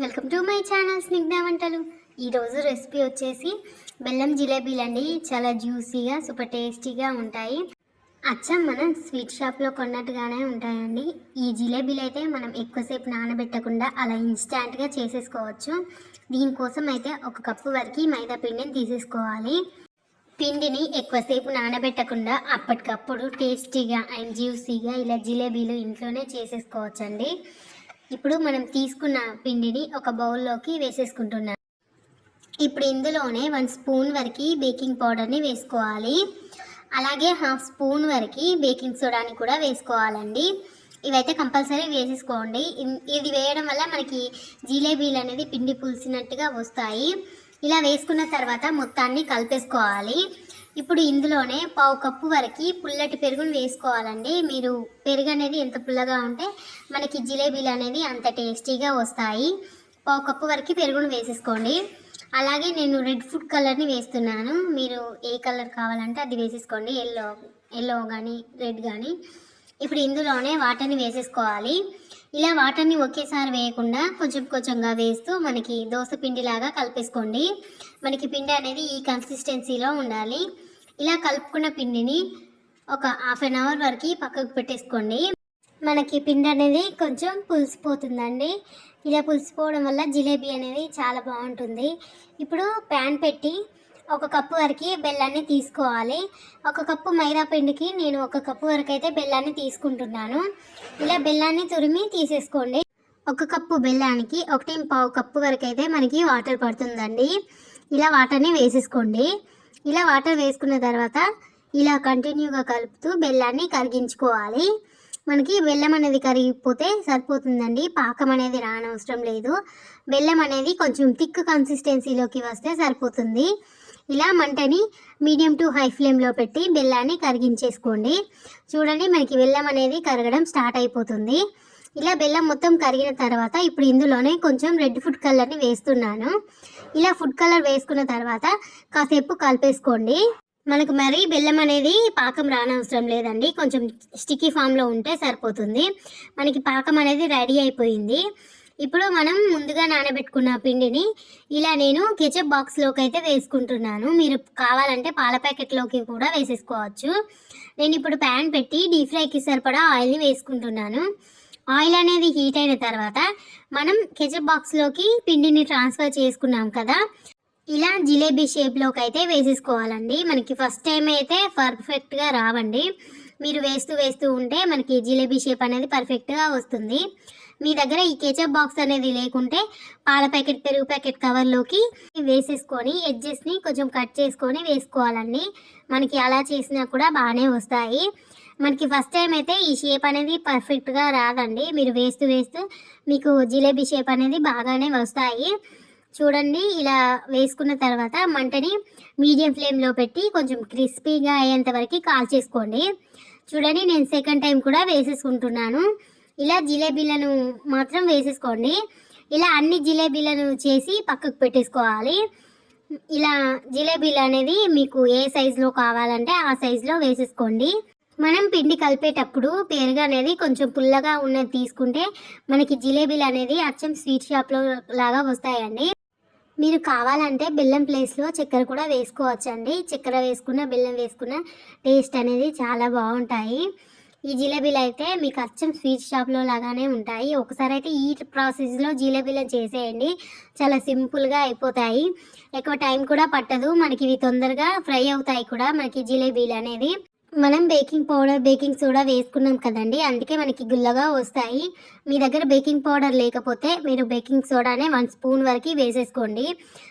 Welcome to my channel Snigdha వంటలు. ఈరోజు recipe వచ్చేసి బెల్లం జిలేబీలు అండి చాలా జ్యూసీగా సూపర్ టేస్టీగా ఉంటాయి. అచ్చం మనం స్వీట్ షాప్లో కొన్నట్టుగానే ఉంటాయండి. ఈ జిలేబీలు అయితే మనం ఎక్కువసేపు నానబెట్టకుండా అలా ఇన్స్టాంట్గా చేసేసుకోవచ్చు. దీనికోసం అయితే ఒక కప్పు వరకు మైదా పిండిని తీసేసుకోవాలి. పిండిని ఎక్కువసేపు నానబెట్టకుండా అప్పటికప్పుడు టేస్టీగా అండ్ జ్యూసీగా ఇలా జిలేబీలు ఇంట్లోనే చేసేసుకోవచ్చండి. ఇప్పుడు మనం తీసుకున్న పిండిని ఒక బౌల్లోకి వేసేసుకుంటున్నాం. ఇప్పుడు ఇందులోనే వన్ స్పూన్ వరకు బేకింగ్ పౌడర్ని వేసుకోవాలి. అలాగే హాఫ్ స్పూన్ వరకు బేకింగ్ సోడాని కూడా వేసుకోవాలండి. ఇవైతే కంపల్సరీ వేసేసుకోండి. ఇది వేయడం వల్ల మనకి జిలేబీలు అనేది పిండి పులిసినట్టుగా వస్తాయి. ఇలా వేసుకున్న తర్వాత మొత్తాన్ని కలిపేసుకోవాలి. ఇప్పుడు ఇందులోనే పావు కప్పు వరకు పుల్లటి పెరుగును వేసుకోవాలండి. మీరు పెరుగు అనేది ఎంత పుల్లగా ఉంటే మనకి జిలేబీలు అనేది అంత టేస్టీగా వస్తాయి. పావు కప్పు వరకు పెరుగును వేసేసుకోండి. అలాగే నేను రెడ్ ఫుడ్ కలర్ని వేస్తున్నాను. మీరు ఏ కలర్ కావాలంటే అది వేసేసుకోండి. ఎల్లో ఎల్లో కానీ రెడ్ కానీ ఇప్పుడు ఇందులోనే వాటర్ని వేసేసుకోవాలి. ఇలా వాటర్ని ఒకేసారి వేయకుండా కొంచెం కొంచెంగా వేస్తూ మనకి దోశ పిండిలాగా కలిపేసుకోండి. మనకి పిండి అనేది ఈ కన్సిస్టెన్సీలో ఉండాలి. ఇలా కలుపుకున్న పిండిని ఒక హాఫ్ అన్ అవర్ వరకు పక్కకు పెట్టేసుకోండి. మనకి పిండి అనేది కొంచెం పులిసిపోతుందండి. ఇలా పులిసిపోవడం వల్ల జిలేబీ అనేది చాలా బాగుంటుంది. ఇప్పుడు ప్యాన్ పెట్టి ఒక కప్పు వరకు బెల్లాన్ని తీసుకోవాలి. ఒక కప్పు మైదా పిండికి నేను ఒక కప్పు వరకు అయితే బెల్లాన్ని తీసుకుంటున్నాను. ఇలా బెల్లాన్ని తురిమి తీసేసుకోండి. ఒక కప్పు బెల్లానికి ఒకటి పావు కప్పు వరకు అయితే మనకి వాటర్ పడుతుందండి. ఇలా వాటర్ని వేసేసుకోండి. ఇలా వాటర్ వేసుకున్న తర్వాత ఇలా కంటిన్యూగా కలుపుతూ బెల్లాన్ని కరిగించుకోవాలి. మనకి బెల్లం అనేది కరిగిపోతే సరిపోతుందండి. పాకం అనేది రానవసరం లేదు. బెల్లం అనేది కొంచెం థిక్ కన్సిస్టెన్సీలోకి వస్తే సరిపోతుంది. ఇలా మంటని మీడియం టు హై ఫ్లేమ్లో పెట్టి బెల్లాన్ని కరిగించేసుకోండి. చూడండి మనకి బెల్లం అనేది కరగడం స్టార్ట్ అయిపోతుంది. ఇలా బెల్లం మొత్తం కరిగిన తర్వాత ఇప్పుడు ఇందులోనే కొంచెం రెడ్ ఫుడ్ కలర్ని వేస్తున్నాను. ఇలా ఫుడ్ కలర్ వేసుకున్న తర్వాత కాసేపు కలిపేసుకోండి. మనకు మరి బెల్లం అనేది పాకం రానవసరం లేదండి. కొంచెం స్టిక్కీ ఫామ్లో ఉంటే సరిపోతుంది. మనకి పాకం అనేది రెడీ అయిపోయింది. ఇప్పుడు మనం ముందుగా నానబెట్టుకున్న పిండిని ఇలా నేను కెచప్ బాక్స్లోకి అయితే వేసుకుంటున్నాను. మీరు కావాలంటే పాల ప్యాకెట్లోకి కూడా వేసేసుకోవచ్చు. నేను ఇప్పుడు ప్యాన్ పెట్టి డీప్ ఫ్రైకి సరిపడా ఆయిల్ని వేసుకుంటున్నాను. ఆయిల్ అనేది హీట్ అయిన తర్వాత మనం కెచప్ బాక్స్లోకి పిండిని ట్రాన్స్ఫర్ చేసుకున్నాం కదా. ఇలా జిలేబీ షేప్లోకి అయితే వేసేసుకోవాలండి. మనకి ఫస్ట్ టైం అయితే పర్ఫెక్ట్గా రావండి. మీరు వేస్తూ వేస్తూ ఉంటే మనకి జిలేబీ షేప్ అనేది పర్ఫెక్ట్గా వస్తుంది. మీ దగ్గర ఈ కేచప్ బాక్స్ అనేది లేకుంటే పాల ప్యాకెట్ పెరుగు ప్యాకెట్ కవర్లోకి వేసేసుకొని ఎడ్జెస్ని కొంచెం కట్ చేసుకొని వేసుకోవాలండి. మనకి అలా చేసినా కూడా బాగానే వస్తాయి. మనకి ఫస్ట్ టైం అయితే ఈ షేప్ అనేది పర్ఫెక్ట్గా రాదండి. మీరు వేస్తూ వేస్తూ మీకు జిలేబీ షేప్ అనేది బాగానే వస్తాయి. చూడండి ఇలా వేసుకున్న తర్వాత మంటని మీడియం ఫ్లేమ్లో పెట్టి కొంచెం క్రిస్పీగా అయ్యేంత వరకు కాల్ చేసుకోండి. చూడండి నేను సెకండ్ టైం కూడా వేసేసుకుంటున్నాను. ఇలా జిలేబీలను మాత్రం వేసేసుకోండి. ఇలా అన్ని జిలేబీలను చేసి పక్కకు పెట్టేసుకోవాలి. ఇలా జిలేబీలు అనేది మీకు ఏ సైజులో కావాలంటే ఆ సైజులో వేసేసుకోండి. మనం పిండి కలిపేటప్పుడు పెరుగు అనేది కొంచెం పుల్లగా ఉన్నది తీసుకుంటే మనకి జిలేబీలు అనేది అచ్చం స్వీట్ షాప్లో లాగా వస్తాయండి. మీరు కావాలంటే బెల్లం ప్లేస్లో చక్కెర కూడా వేసుకోవచ్చండి. చక్కెర వేసుకున్న బెల్లం వేసుకున్న టేస్ట్ అనేది చాలా బాగుంటాయి. ఈ జిలేబీలు అయితే మీకు అచ్చం స్వీట్ షాప్లో లాగానే ఉంటాయి. ఒకసారి అయితే ఈ ప్రాసెస్లో జిలేబీలను చేసేయండి. చాలా సింపుల్గా అయిపోతాయి. ఎక్కువ టైం కూడా పట్టదు. మనకి ఇవి తొందరగా ఫ్రై అవుతాయి కూడా మనకి జిలేబీలు అనేది మనం బేకింగ్ పౌడర్ బేకింగ్ సోడా వేసుకున్నాం కదండి. అందుకే మనకి గుల్లగా వస్తాయి. మీ దగ్గర బేకింగ్ పౌడర్ లేకపోతే మీరు బేకింగ్ సోడానే వన్ స్పూన్ వరకు వేసేసుకోండి.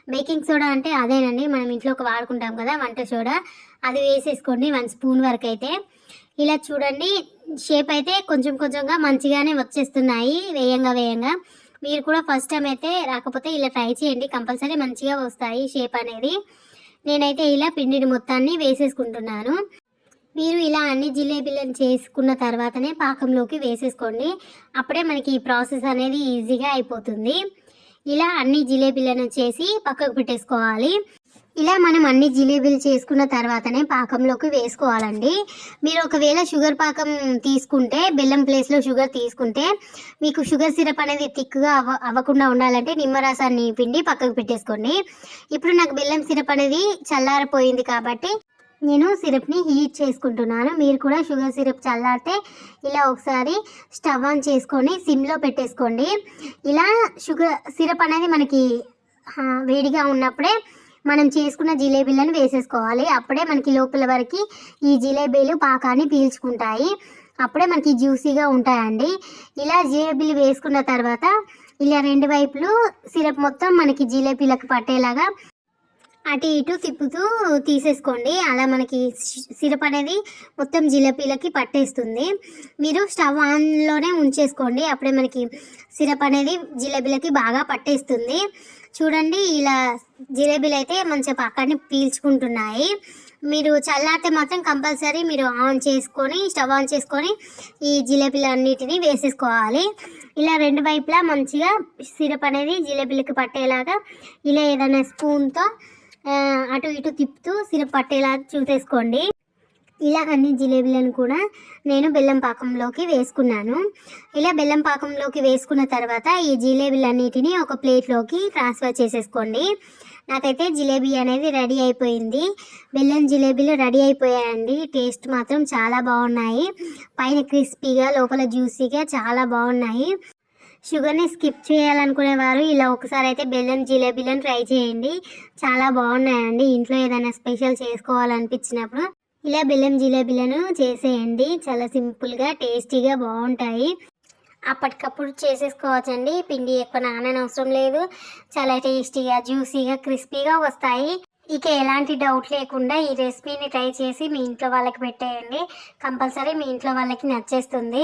బేకింగ్ సోడా అంటే అదేనండి. మనం ఇంట్లో ఒక వాడుకుంటాం కదా వంట సోడా. అది వేసేసుకోండి వన్ స్పూన్ వరకు అయితే. ఇలా చూడండి. షేప్ అయితే కొంచెం కొంచెంగా మంచిగానే వచ్చేస్తున్నాయి. వేయంగా వేయంగా. మీరు కూడా ఫస్ట్ టైం అయితే రాకపోతే ఇలా ట్రై చేయండి. కంపల్సరీ మంచిగా వస్తాయి షేప్ అనేది. నేనైతే ఇలా పిండిని మొత్తాన్ని వేసేసుకుంటున్నాను. మీరు ఇలా అన్ని జిలేబీలను చేసుకున్న తర్వాతనే పాకంలోకి వేసేసుకోండి. అప్పుడే మనకి ఈ ప్రాసెస్ అనేది ఈజీగా అయిపోతుంది. ఇలా అన్ని జిలేబీలను చేసి పక్కకు పెట్టేసుకోవాలి. ఇలా మనం అన్ని జిలేబీలు చేసుకున్న తర్వాతనే పాకంలోకి వేసుకోవాలండి. మీరు ఒకవేళ షుగర్ పాకం తీసుకుంటే బెల్లం ప్లేస్లో షుగర్ తీసుకుంటే మీకు షుగర్ సిరప్ అనేది థిక్గా అవ్వ అవ్వకుండా ఉండాలంటే నిమ్మరసాన్ని పిండి పక్కకు పెట్టేసుకోండి. ఇప్పుడు నాకు బెల్లం సిరప్ అనేది చల్లారిపోయింది కాబట్టి నేను సిరప్ని హీట్ చేసుకుంటున్నాను. మీరు కూడా షుగర్ సిరప్ చల్లారితే ఇలా ఒకసారి స్టవ్ ఆన్ చేసుకొని సిమ్లో పెట్టేసుకోండి. ఇలా షుగర్ సిరప్ అనేది మనకి వేడిగా ఉన్నప్పుడే మనం చేసుకున్న జిలేబీలను వేసేసుకోవాలి. అప్పుడే మనకి లోపల వరకు ఈ జిలేబీలు పాకాన్ని పీల్చుకుంటాయి. అప్పుడే మనకి జ్యూసీగా ఉంటాయండి. ఇలా జిలేబీలు వేసుకున్న తర్వాత ఇలా రెండు వైపులు సిరప్ మొత్తం మనకి జిలేబీలకు పట్టేలాగా అటు ఇటు తిప్పుతూ తీసేసుకోండి. అలా మనకి సిరప్ అనేది మొత్తం జిలేబీలకి పట్టేస్తుంది. మీరు స్టవ్ ఆన్లోనే ఉంచేసుకోండి. అప్పుడే మనకి సిరప్ అనేది జిలేబీలకి బాగా పట్టేస్తుంది. చూడండి ఇలా జిలేబీలు అయితే మంచి పక్కనే పీల్చుకుంటున్నాయి. మీరు చల్లారితే మాత్రం కంపల్సరీ మీరు ఆన్ చేసుకొని స్టవ్ ఆన్ చేసుకొని ఈ జిలేబీలు అన్నిటిని వేసేసుకోవాలి. ఇలా రెండు వైపులా మంచిగా సిరప్ అనేది జిలేబీలకి పట్టేలాగా ఇలా ఏదైనా స్పూన్తో అటు ఇటు తిప్పుతూ సిరప్ పట్టేలా చూసేసుకోండి. ఇలా అన్ని జిలేబీలను కూడా నేను బెల్లం పాకంలోకి వేసుకున్నాను. ఇలా బెల్లం పాకంలోకి వేసుకున్న తర్వాత ఈ జిలేబీలన్నిటిని ఒక ప్లేట్లోకి ట్రాన్స్ఫర్ చేసేసుకోండి. నాకైతే జిలేబీ అనేది రెడీ అయిపోయింది. బెల్లం జిలేబీలు రెడీ అయిపోయాయండి. టేస్ట్ మాత్రం చాలా బాగున్నాయి. పైన క్రిస్పీగా లోపల జ్యూసీగా చాలా బాగున్నాయి. షుగర్ని స్కిప్ చేయాలనుకునేవారు. ఇలా ఒకసారి అయితే బెల్లం జిలేబీలను ట్రై చేయండి. చాలా బాగున్నాయండి. ఇంట్లో ఏదైనా స్పెషల్ చేసుకోవాలనిపించినప్పుడు ఇలా బెల్లం జిలేబీలను చేసేయండి. చాలా సింపుల్గా టేస్టీగా బాగుంటాయి. అప్పటికప్పుడు చేసేసుకోవచ్చండి. పిండి ఎక్కువ నాననవసరం లేదు. చాలా టేస్టీగా జ్యూసీగా క్రిస్పీగా వస్తాయి. ఇక ఎలాంటి డౌట్ లేకుండా ఈ రెసిపీని ట్రై చేసి మీ ఇంట్లో వాళ్ళకి పెట్టేయండి. కంపల్సరీ మీ ఇంట్లో వాళ్ళకి నచ్చేస్తుంది.